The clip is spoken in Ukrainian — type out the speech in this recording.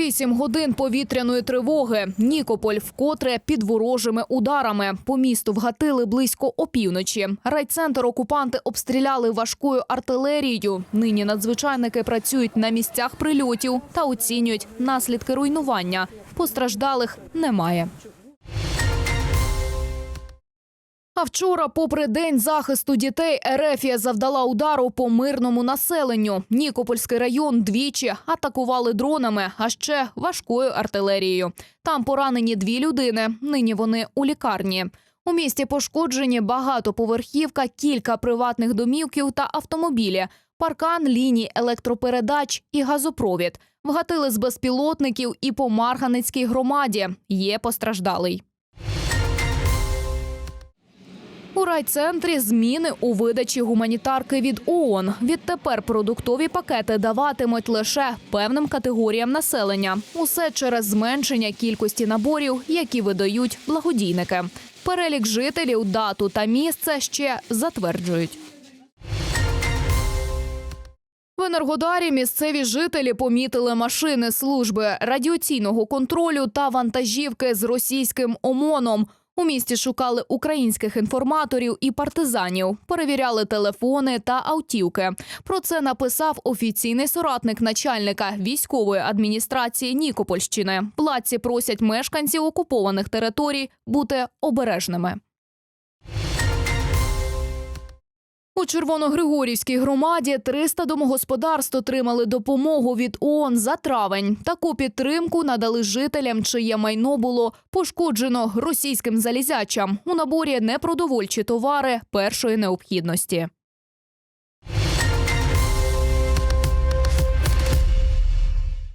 Вісім годин повітряної тривоги. Нікополь вкотре під ворожими ударами. По місту вгатили близько опівночі. Райцентр окупанти обстріляли важкою артилерією. Нині надзвичайники працюють на місцях прильотів та оцінюють наслідки руйнування. Постраждалих немає. А вчора, попри день захисту дітей, Ерефія завдала удару по мирному населенню. Нікопольський район двічі атакували дронами, а ще важкою артилерією. Там поранені дві людини. Нині вони у лікарні. У місті пошкоджені багатоповерхівка, кілька приватних домівків та автомобілі, паркан ліній електропередач і газопровід. Вгатили з безпілотників і по Марганецькій громаді. Є постраждалий. У райцентрі зміни у видачі гуманітарки від ООН. Відтепер продуктові пакети даватимуть лише певним категоріям населення. Усе через зменшення кількості наборів, які видають благодійники. Перелік жителів, дату та місце ще затверджують. В Енергодарі місцеві жителі помітили машини служби радіаційного контролю та вантажівки з російським ОМОНом. У місті шукали українських інформаторів і партизанів, перевіряли телефони та автівки. Про це написав офіційний соратник начальника військової адміністрації Нікопольщини. Владці просять мешканців окупованих територій бути обережними. У Червоногригорівській громаді 300 домогосподарств отримали допомогу від ООН за травень. Таку підтримку надали жителям, чиє майно було пошкоджено російським залізячам. У наборі непродовольчі товари першої необхідності.